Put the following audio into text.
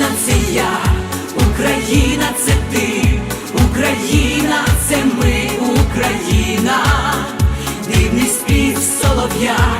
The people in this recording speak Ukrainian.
Україна це я, Україна це ти, Україна це ми, Україна, дивний спів солов'я.